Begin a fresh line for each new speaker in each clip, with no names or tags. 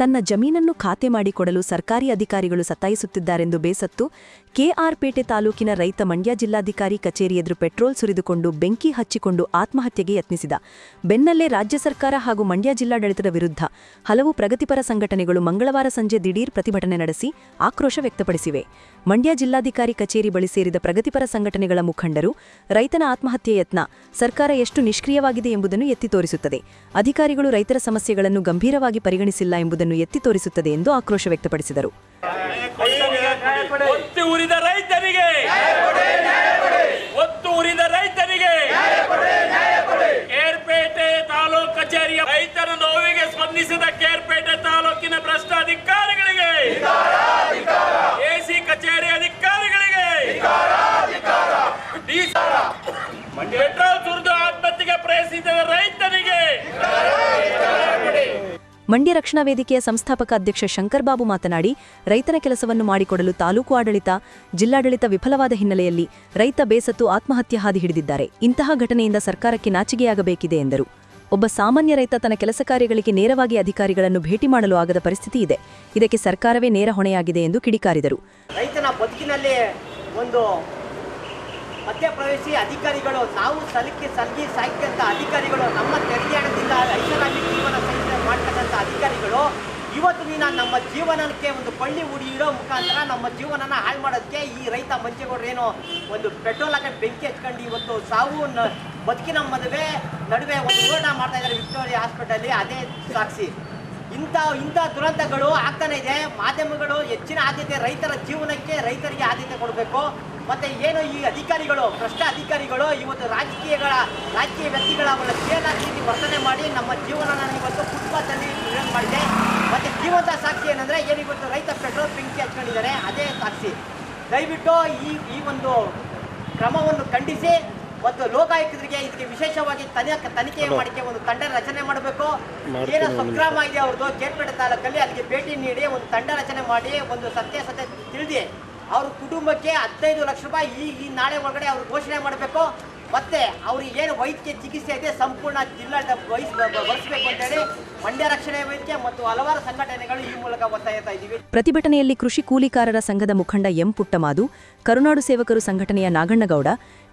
ತನ್ನ ಜಮೀನನ್ನು ಖಾತೆ ಮಾಡಿಕೊಡಲು ಸರ್ಕಾರಿ ಅಧಿಕಾರಿಗಳು ಸತಾಯಿಸುತ್ತಿದ್ದಾರೆಂದು ಬೇಸತ್ತು, ಕೆಆರ್ಪೇಟೆ ತಾಲೂಕಿನ ರೈತ ಮಂಡ್ಯ ಜಿಲ್ಲಾಧಿಕಾರಿ ಕಚೇರಿ ಎದುರು ಪೆಟ್ರೋಲ್ ಸುರಿದುಕೊಂಡು ಬೆಂಕಿ ಹಚ್ಚಿಕೊಂಡು ಆತ್ಮಹತ್ಯೆಗೆ ಯತ್ನಿಸಿದ. ಬೆನ್ನಲ್ಲೇ ರಾಜ್ಯ ಸರ್ಕಾರ ಹಾಗೂ ಮಂಡ್ಯ ಜಿಲ್ಲಾಡಳಿತದ ವಿರುದ್ಧ ಹಲವು ಪ್ರಗತಿಪರ ಸಂಘಟನೆಗಳು ಮಂಗಳವಾರ ಸಂಜೆ ದಿಢೀರ್ ಪ್ರತಿಭಟನೆ ನಡೆಸಿ ಆಕ್ರೋಶ ವ್ಯಕ್ತಪಡಿಸಿವೆ. ಮಂಡ್ಯ ಜಿಲ್ಲಾಧಿಕಾರಿ ಕಚೇರಿ ಬಳಿ ಸೇರಿದ ಪ್ರಗತಿಪರ ಸಂಘಟನೆಗಳ ಮುಖಂಡರು, ರೈತನ ಆತ್ಮಹತ್ಯೆ ಯತ್ನ ಸರ್ಕಾರ ಎಷ್ಟು ನಿಷ್ಕ್ರಿಯವಾಗಿದೆ ಎಂಬುದನ್ನು ಎತ್ತಿ ತೋರಿಸುತ್ತದೆ. ಅಧಿಕಾರಿಗಳು ರೈತರ ಸಮಸ್ಯೆಗಳನ್ನು ಗಂಭೀರವಾಗಿ ಪರಿಗಣಿಸಿಲ್ಲ ಎಂಬುದನ್ನು ಎತ್ತಿ ತೋರಿಸುತ್ತದೆ ಎಂದು ಆಕ್ರೋಶ ವ್ಯಕ್ತಪಡಿಸಿದರು.
ರೈತರ ನೋವಿಗೆ ಕೇರ್ಪೇಟೆ ತಾಲೂಕಿನ ಭ್ರಷ್ಟ ಎಸಿ ಕಚೇರಿ ಅಧಿಕಾರಿಗಳಿಗೆ ಪೆಟ್ರೋಲ್ ಸುರಿದು ಆತ್ಮಹತ್ಯೆಗೆ ಪ್ರಯತ್ನಿಸಿದ ರೈತರಿಗೆ
ಮಂಡ್ಯ ರಕ್ಷಣಾ ವೇದಿಕೆಯ ಸಂಸ್ಥಾಪಕ ಅಧ್ಯಕ್ಷ ಶಂಕರ್ ಬಾಬು ಮಾತನಾಡಿ, ರೈತನ ಕೆಲಸವನ್ನು ಮಾಡಿಕೊಡಲು ತಾಲೂಕು ಆಡಳಿತ, ಜಿಲ್ಲಾಡಳಿತ ವಿಫಲವಾದ ಹಿನ್ನೆಲೆಯಲ್ಲಿ ರೈತ ಬೇಸತ್ತು ಆತ್ಮಹತ್ಯೆ ಹಾದಿ ಹಿಡಿದಿದ್ದಾರೆ. ಇಂತಹ ಘಟನೆಯಿಂದ ಸರ್ಕಾರಕ್ಕೆ ನಾಚಿಕೆಯಾಗಬೇಕಿದೆ ಎಂದರು. ಒಬ್ಬ ಸಾಮಾನ್ಯ ರೈತ ತನ್ನ ಕೆಲಸ ಕಾರ್ಯಗಳಿಗೆ ನೇರವಾಗಿ ಅಧಿಕಾರಿಗಳನ್ನು ಭೇಟಿ ಮಾಡಲು ಆಗದ ಪರಿಸ್ಥಿತಿ ಇದೆ. ಇದಕ್ಕೆ ಸರ್ಕಾರವೇ ನೇರ ಹೊಣೆಯಾಗಿದೆ ಎಂದು ಕಿಡಿಕಾರಿದರು.
ರೈತನ ಬದುಕಿನಲ್ಲಿ ಒಂದು ಮಧ್ಯಪ್ರವೇಶಿ ಅಧಿಕಾರಿಗಳು, ನಾವು ಸಲಿಕೆ ಸಲ್ಲಿ ಸಾಹಿತ್ಯಂತ ಅಧಿಕಾರಿಗಳು ನಮ್ಮ ತೆರಿಗೆ ಹಣದಿಂದ ರೈತರಾಗಿ ಜೀವನ ಸಹಿತ ಮಾಡ್ತಕ್ಕಂಥ ಅಧಿಕಾರಿಗಳು ನಮ್ಮ ಜೀವನಕ್ಕೆ ಒಂದು ಪಳ್ಳಿ ಉಡಿ ಇಡೋ ಮುಖಾಂತರ ನಮ್ಮ ಜೀವನನ ಹಾಳು ಮಾಡೋದಕ್ಕೆ ಈ ರೈತ ಏನೋ ಒಂದು ಪೆಟ್ರೋಲ್ ಹಾಕೊಂಡು ಬೆಂಕಿ ಹಚ್ಕೊಂಡು ಇವತ್ತು ಸಾವು ಬದುಕಿನ ಮದುವೆ ನಡುವೆ ಒಂದು ಹೋರಾಟ ಮಾಡ್ತಾ ಇದ್ದಾರೆ ವಿಕ್ಟೋರಿಯಾ ಹಾಸ್ಪಿಟಲ್ ಅದೇ ಸಾಕ್ಷಿ. ಇಂಥ ಇಂಥ ದುರಂತಗಳು ಆಗ್ತಾನೆ ಇದೆ. ಮಾಧ್ಯಮಗಳು ಹೆಚ್ಚಿನ ಆದ್ಯತೆ ರೈತರ ಜೀವನಕ್ಕೆ, ರೈತರಿಗೆ ಆದ್ಯತೆ ಕೊಡಬೇಕು. ಮತ್ತೆ ಏನು ಈ ಅಧಿಕಾರಿಗಳು, ಭ್ರಷ್ಟ ಅಧಿಕಾರಿಗಳು ಇವತ್ತು ರಾಜಕೀಯಗಳ, ರಾಜಕೀಯ ವ್ಯಕ್ತಿಗಳ ಅವರ ರೀತಿ ವರ್ತನೆ ಮಾಡಿ ನಮ್ಮ ಜೀವನನ ಇವತ್ತು ಫುಟ್ಪಾತಲ್ಲಿ ಮಾಡಿದೆ. ಜೀವಂತ ಸಾಕ್ಷಿ ಏನಂದ್ರೆ ಏನು ಇವತ್ತು ರೈತ ಪೆಟ್ರೋಲ್ ಬೆಂಕಿ ಹಚ್ಕೊಂಡಿದ್ದಾರೆ ಅದೇ ಸಾಕ್ಷಿ. ದಯವಿಟ್ಟು ಈ ಈ ಒಂದು ಕ್ರಮವನ್ನು ಖಂಡಿಸಿ ಮತ್ತು ಲೋಕಾಯುಕ್ತರಿಗೆ ಇದಕ್ಕೆ ವಿಶೇಷವಾಗಿ ತನಿಖೆ ತನಿಖೆ ಮಾಡಿಕೆ ಒಂದು ತಂಡ ರಚನೆ ಮಾಡಬೇಕು. ಏನೋ ಸಂಕ್ರಮ ಇದೆ ಅವ್ರದ್ದು ಕೇರ್ಪೇಟೆ ತಾಲೂಕಲ್ಲಿ ಅಲ್ಲಿಗೆ ಭೇಟಿ ನೀಡಿ ಒಂದು ತಂಡ ರಚನೆ ಮಾಡಿ ಒಂದು ಸತ್ಯ ಸತ್ಯ ತಿಳಿದಿ. ಅವ್ರ ಕುಟುಂಬಕ್ಕೆ ಹದಿನೈದು ಲಕ್ಷ ರೂಪಾಯಿ ಈ ಈ ನಾಳೆ ಒಳಗಡೆ ಅವ್ರು ಘೋಷಣೆ ಮಾಡಬೇಕು. ಮತ್ತೆ ಅವ್ರಿಗೆ ಏನು ವೈದ್ಯಕೀಯ ಚಿಕಿತ್ಸೆ ಇದೆ, ಸಂಪೂರ್ಣ ಜಿಲ್ಲಾಡಳಿತ ವಹಿಸ್ ಅಂತ ಅಂತೇಳಿ ಮಂಡ್ಯ ರಕ್ಷಣೆ ವೇದಿಕೆ ಮತ್ತು ಹಲವಾರು ಸಂಘಟನೆಗಳು ಈ ಮೂಲಕ ಒತ್ತಾಯಿಸ್ತಾ ಇದ್ದೀವಿ.
ಪ್ರತಿಭಟನೆಯಲ್ಲಿ ಕೃಷಿ ಕೂಲಿಕಾರರ ಸಂಘದ ಮುಖಂಡ ಎಂ ಪುಟ್ಟಮಾದು, ಕರುನಾಡು ಸೇವಕರು ಸಂಘಟನೆಯ ನಾಗಣ್ಣಗೌಡ,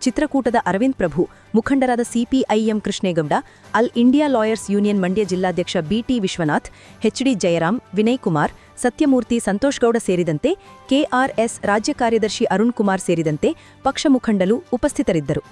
ಚಿತ್ರಕೂಟದ ಅರವಿಂದ್ ಪ್ರಭು, ಮುಖಂಡರಾದ ಸಿಪಿಐಎಂ ಕೃಷ್ಣೇಗೌಡ, ಅಲ್ ಇಂಡಿಯಾ ಲಾಯರ್ಸ್ ಯೂನಿಯನ್ ಮಂಡ್ಯ ಜಿಲ್ಲಾಧ್ಯಕ್ಷ ಬಿಟಿ ವಿಶ್ವನಾಥ್ ಹೆಚ್ಡಿ ಜಯರಾಮ್, ವಿನಯ್ ಕುಮಾರ್, ಸತ್ಯಮೂರ್ತಿ ಸಂತೋಷ್ ಗೌಡ ಸೇರಿದಂತೆ ಕೆಆರ್ಎಸ್ ರಾಜ್ಯ ಕಾರ್ಯದರ್ಶಿ ಅರುಣ್ ಕುಮಾರ್ ಸೇರಿದಂತೆ ಪಕ್ಷ ಮುಖಂಡರು ಉಪಸ್ಥಿತರಿದ್ದರು.